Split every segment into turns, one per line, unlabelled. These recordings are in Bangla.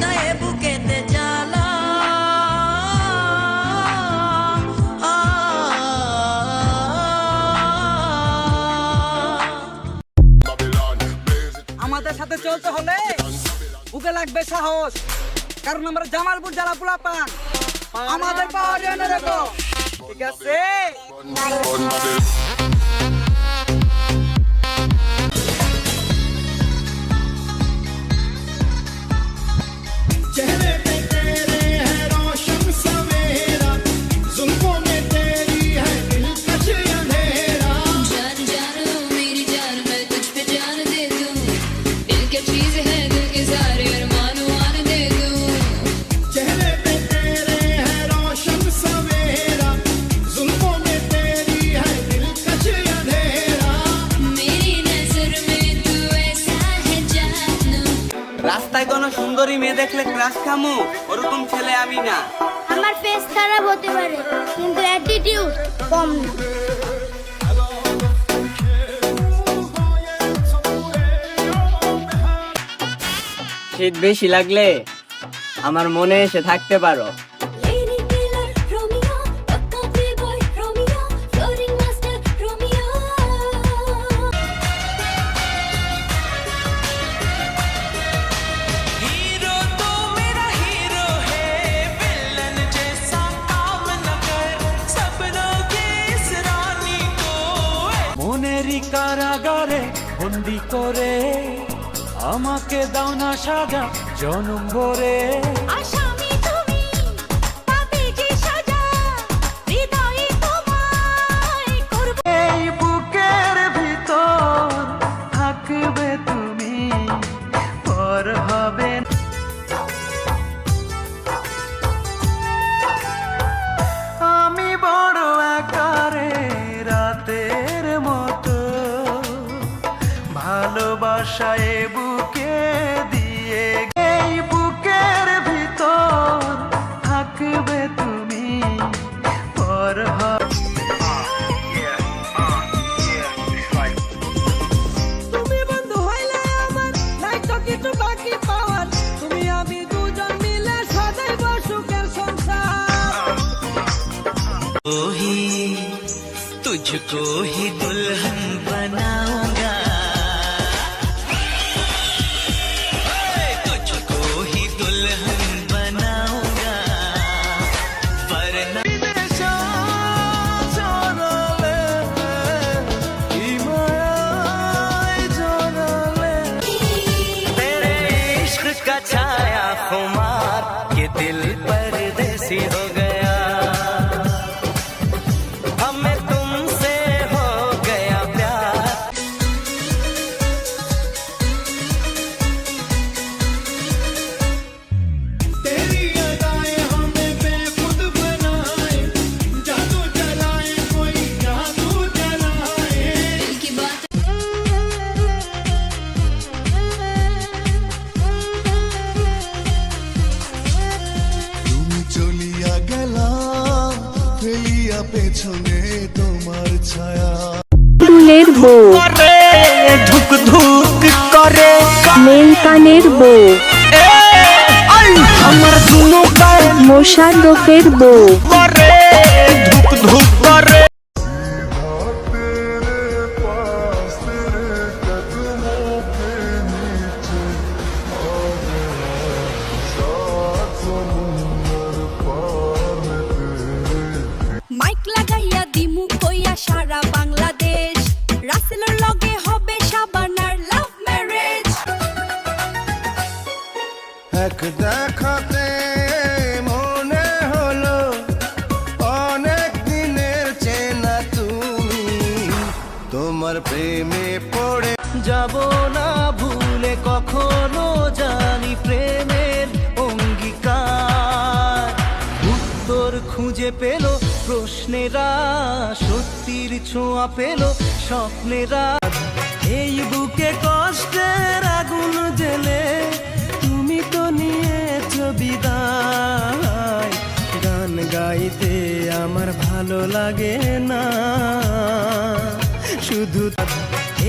না এ বুকেতে জ্বালা।
আমাদের সাথে চলতে হলে বুকে লাগবে সাহস কারণ আমরা জামালপুর জেলা পোলা পান আমাদের পাওয়ার জন্য দেখো ঠিক আছে? রাস্তায় কোনো সুন্দরী মেয়ে দেখলে ক্রাশ খামু ওরকম ছেলে আমি না।
আমার ফেস খারাপ হতে পারে কিন্তু অ্যাটিটিউড কম না।
শীত বেশি লাগলে আমার মনে এসে থাকতে পারো।
কারাগারে বন্দি করে আমাকে দাও না সাজা জনম ভরে।
আসামি তুমি পাবে যে সাজা হৃদয়ে তোমায় করবে।
এই বুকের ভিতর থাকবে তুমি পর ভালোবাসায় বুকে দিয়ে এই বুকের ভিতর থাকবে তুমি। পর
তুমি বন্ধু হইলে আমার নাই তো কিছু বাকি পাওয়ার। তুমি আমি দুজন মিলে সাজাইব সুখের সংসার।
ওহি
তুঝকো হি দুলহন বানা পেছনে তোমার ছায়া।
ফুলের বউ।
ধুক ধুক করে।
মেলকানের বউ।
আমার দুনো গায়ে
মোশাররফের বউ।
ধুক ধুক করে।
এক দেখাতে মনে হলো, অনেক দিনের চেনা তুমি। তোমার প্রেমে পড়ে
যাব না ভুলে, কখনো জানি প্রেমের অঙ্গীকার। উত্তর খুঁজে পেল, প্রশ্নেরা সত্যির ছোঁয়া পেল, স্বপ্নেরা এই বুকে কষ্টের আগুন জেলে বিদায়। গান গাইতে আমার ভালো লাগে না। শুধু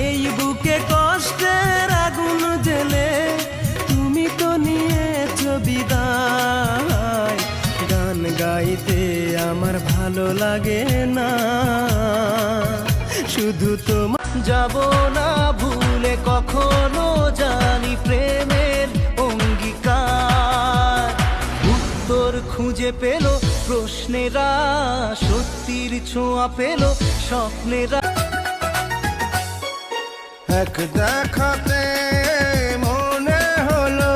এই বুকে কষ্টের আগুন জেলে তুমি তো নিয়েছ বিদায়। গান গাইতে আমার ভালো লাগে না। শুধু তোমার, যাব না ভু প্রশ্নেরা সত্যির ছোঁয়া পেল স্বপ্নেরা।
এক দেখাতে মনে হলো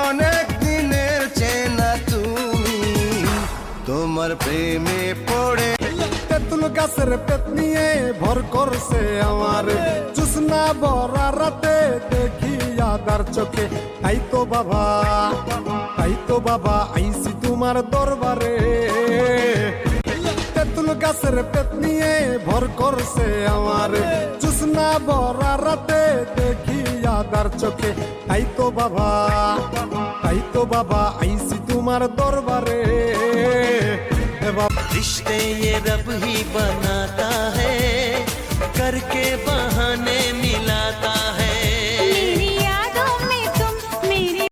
অনেক দিনের চেনা তুমি। তোমার প্রেমে পড়ে তেঁতুল গাছের পেট নিয়ে ভর করছে আমার। চুসনা বরা রাতে দেখি আদার চোখে তাই তো বাবা তাই তো বাবা আইসি তোমার দরবারে তেঁতুল গাছের পেট নিয়ে ভর করছে আমার চুসনা বরা রাতে দেখি আদার চোখে তাই তো বাবা তাই তো বাবা আইসি তোমার দরবারে এ বাবা
रिश्ते ये रब ही बनाता है करके बहाने मिलाता